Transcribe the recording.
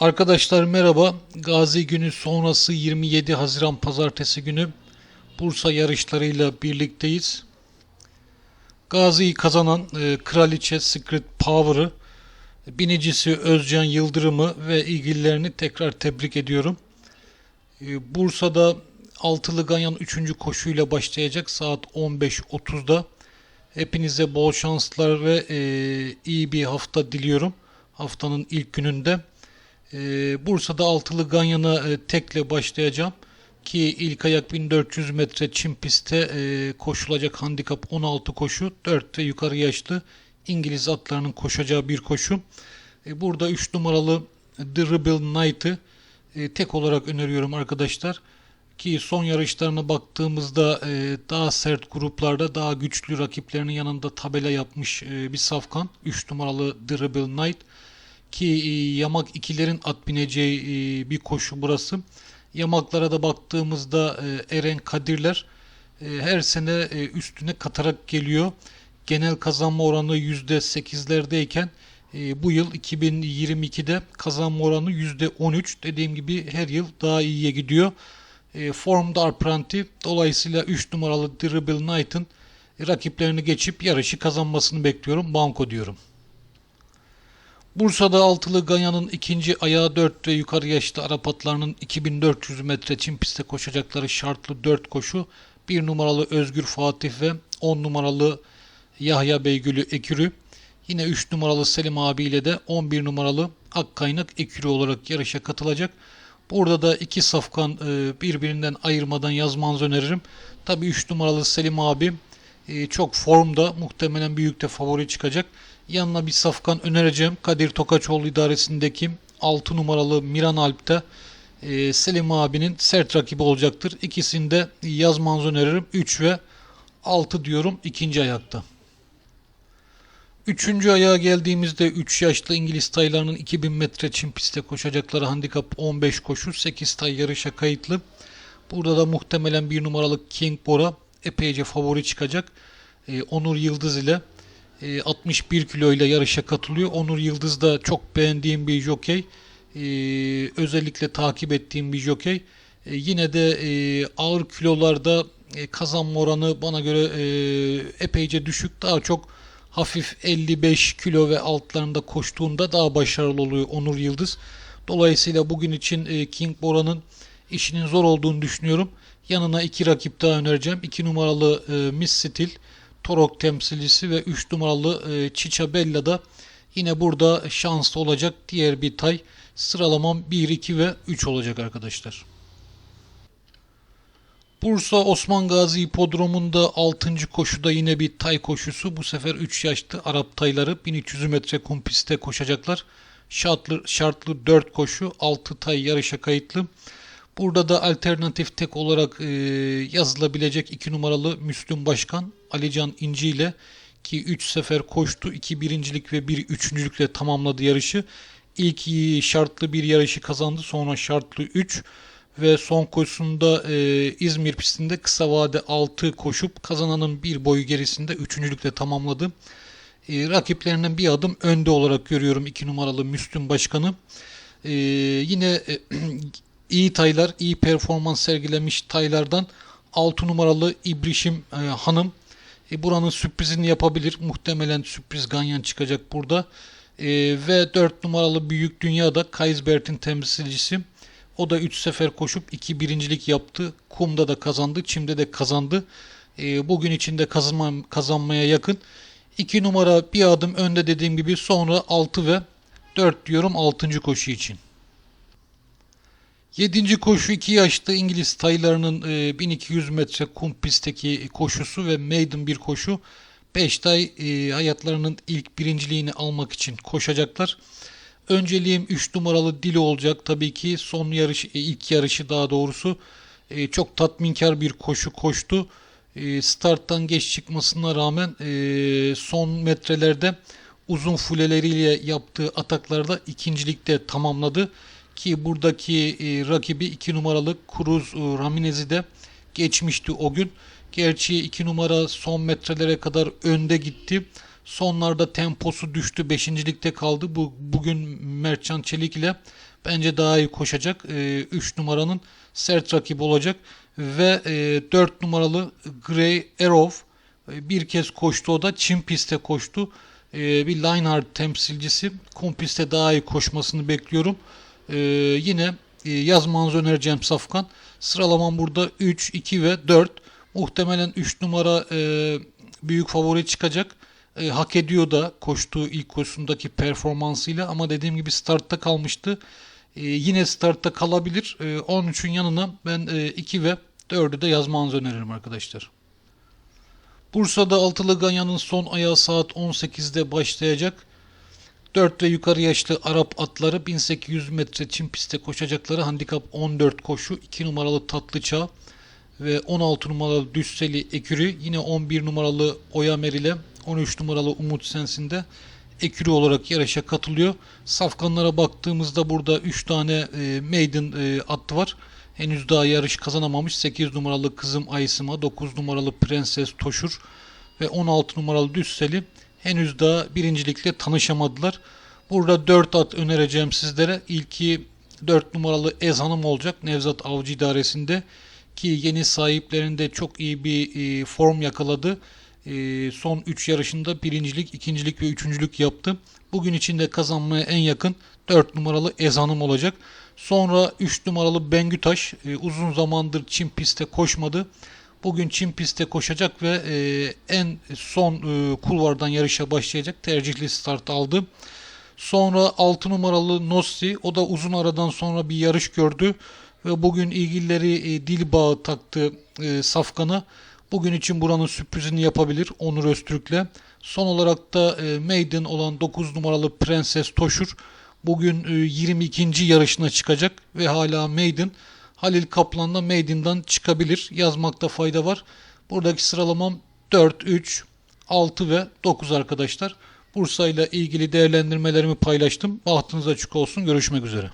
Arkadaşlar merhaba. Gazi günü sonrası 27 Haziran Pazartesi günü Bursa yarışlarıyla birlikteyiz. Gazi'yi kazanan e, Kraliçe Secret Power'ı, binicisi Özcan Yıldırım'ı ve ilgililerini tekrar tebrik ediyorum. E, Bursa'da Altılı Ganyan 3. koşuyla başlayacak saat 15.30'da. Hepinize bol şanslar ve e, iyi bir hafta diliyorum. Haftanın ilk gününde. Ee, Bursa'da altılı Ganyan'a e, tekle başlayacağım ki ilk ayak 1400 metre çim pistte e, koşulacak handikap 16 koşu 4 ve yukarı yaşlı İngiliz atlarının koşacağı bir koşu. E, burada 3 numaralı The Rebel Knight'ı tek olarak öneriyorum arkadaşlar. Ki son yarışlarına baktığımızda daha sert gruplarda daha güçlü rakiplerinin yanında tabela yapmış bir safkan. 3 numaralı The Rebel Knight ki e, yamak ikilerin at bineceği e, bir koşu burası. Yamaklara da baktığımızda e, Eren Kadirler her sene üstüne katarak geliyor. Genel kazanma oranı %8'lerdeyken bu yıl 2022'de kazanma oranı %13. Dediğim gibi her yıl daha iyiye gidiyor. Formda Arpranti dolayısıyla 3 numaralı Dribble Knight'ın rakiplerini geçip yarışı kazanmasını bekliyorum. Banko diyorum. Bursa'da altılı Ganyan'ın ikinci ayağı 4 ve yukarı yaşlı Arap atlarının 2400 metre çim pistte koşacakları şartlı 4 koşu. 1 numaralı Özgür Fatih ve 10 numaralı Yahya Beygülü Ekürü. Yine 3 numaralı Selim abiyle de 11 numaralı Akkaynak Ekürü olarak yarışa katılacak. Burada da iki safkan e, birbirinden ayırmadan yazmanızı öneririm. Tabi 3 numaralı Selim abi e, çok formda muhtemelen büyükte favori çıkacak. Yanına bir safkan önereceğim. Kadir Tokaçoğlu idaresindeki 6 numaralı Miran Alp'te e, Selim abinin sert rakibi olacaktır. İkisini de yazmanızı öneririm. 3 ve 6 diyorum ikinci ayakta. Üçüncü ayağa geldiğimizde 3 yaşlı İngiliz taylarının 2000 metre çim pistte koşacakları handikap 15 koşu 8 tay yarışa kayıtlı. Burada da muhtemelen bir numaralı King Bora epeyce favori çıkacak. Ee, Onur Yıldız ile 61 e, kilo ile yarışa katılıyor. Onur Yıldız da çok beğendiğim bir jokey. E, özellikle takip ettiğim bir jokey. E, yine de ağır kilolarda kazanma oranı bana göre epeyce düşük. Daha çok hafif 55 kilo ve altlarında koştuğunda daha başarılı oluyor Onur Yıldız. Dolayısıyla bugün için King Bora'nın işinin zor olduğunu düşünüyorum. Yanına iki rakip daha önereceğim. 2 numaralı Miss Steel Torok temsilcisi ve 3 numaralı e, Cicabella da yine burada şanslı olacak diğer bir tay. Sıralamam 1, 2 ve 3 olacak arkadaşlar. Bursa Osman Gazi Hipodromu'nda 6. koşuda yine bir tay koşusu. Bu sefer 3 yaşlı Arap tayları 1300 metre kum pistte koşacaklar. Şartlı, şartlı 4 koşu 6 tay yarışa kayıtlı. Burada da alternatif tek olarak e, yazılabilecek 2 numaralı Müslüm Başkan Alican İnci ile ki 3 sefer koştu. 2 birincilik ve 1 üçüncülükle tamamladı yarışı. İlk şartlı bir yarışı kazandı. Sonra şartlı 3 ve son koşusunda e, İzmir pistinde kısa vade 6 koşup kazananın bir boyu gerisinde üçüncülükle tamamladı. E, rakiplerinden bir adım önde olarak görüyorum 2 numaralı Müslüm Başkan'ı. E, yine e, iyi taylar, iyi performans sergilemiş taylardan 6 numaralı İbrişim e, Hanım e, buranın sürprizini yapabilir. Muhtemelen sürpriz ganyan çıkacak burada. E, ve 4 numaralı Büyük Dünya'da Kaysbert'in temsilcisi. O da 3 sefer koşup 2 birincilik yaptı. Kum'da da kazandı, Çim'de de kazandı. E, bugün içinde kazanma, kazanmaya yakın. 2 numara bir adım önde dediğim gibi sonra 6 ve 4 diyorum 6. koşu için. Yedinci koşu 2 yaşlı İngiliz taylarının 1200 metre kum pistteki koşusu ve maiden bir koşu. 5 tay e, hayatlarının ilk birinciliğini almak için koşacaklar. Önceliğim 3 numaralı Dili olacak. Tabii ki son yarış, e, ilk yarışı daha doğrusu e, çok tatminkar bir koşu koştu. Starttan geç çıkmasına rağmen son metrelerde uzun fuleleriyle yaptığı ataklarda ikincilikte tamamladı. Ki buradaki e, rakibi 2 numaralı Cruz e, Ramirez'i de geçmişti o gün. Gerçi 2 numara son metrelere kadar önde gitti. Sonlarda temposu düştü. Beşincilikte kaldı. Bu bugün Mertcan Çelik ile bence daha iyi koşacak. 3 numaranın sert rakibi olacak ve 4 numaralı Grey Arrow e, bir kez koştu o da Çin pistte koştu. E, bir Linehardt temsilcisi. Kum pistte daha iyi koşmasını bekliyorum. E, yine e, yazmanızı önereceğim Safkan. Sıralamam burada 3, 2 ve 4. Muhtemelen 3 numara e, büyük favori çıkacak. E, hak ediyor da koştuğu ilk koşusundaki performansıyla ama dediğim gibi startta kalmıştı. E, yine startta kalabilir. E, onun için yanına ben e, 2 ve 4'ü de yazmanızı öneririm arkadaşlar. Bursa'da altılı ganyanın son ayağı saat 18'de başlayacak. 4 ve yukarı yaşlı Arap atları 1800 metre çim pistte koşacakları handikap 14 koşu 2 numaralı Tatlıçağ ve 16 numaralı Düsseli Ekürü yine 11 numaralı Oyamer ile 13 numaralı Umut Sensin'de Ekürü olarak yarışa katılıyor. Safkanlara baktığımızda burada 3 tane e, maiden e, at var. Henüz daha yarış kazanamamış. 8 numaralı Kızım Aysıma, 9 numaralı Prenses Toşur ve 16 numaralı Düsseli henüz daha birincilikle tanışamadılar. Burada 4 at önereceğim sizlere. İlki 4 numaralı Ez Hanım olacak Nevzat Avcı İdaresi'nde ki yeni sahiplerinde çok iyi bir e, form yakaladı. E, son 3 yarışında birincilik, ikincilik ve üçüncülük yaptı. Bugün içinde kazanmaya en yakın 4 numaralı Ez Hanım olacak. Sonra 3 numaralı Bengütaş e, uzun zamandır Çin pistte koşmadı. Bugün Çin pistte koşacak ve e, en son e, kulvardan yarışa başlayacak. Tercihli start aldı. Sonra 6 numaralı Nossi o da uzun aradan sonra bir yarış gördü ve bugün ilgilileri e, dil bağı taktı e, Safkan'a. Bugün için buranın sürprizini yapabilir Onur Öztürk'le. Son olarak da e, maiden olan 9 numaralı Prenses Toşur bugün e, 22. yarışına çıkacak ve hala maiden. Halil Kaplan da maiden'dan çıkabilir. Yazmakta fayda var. Buradaki sıralamam 4, 3, 6 ve 9 arkadaşlar. Bursa ile ilgili değerlendirmelerimi paylaştım. Bahtınız açık olsun. Görüşmek üzere.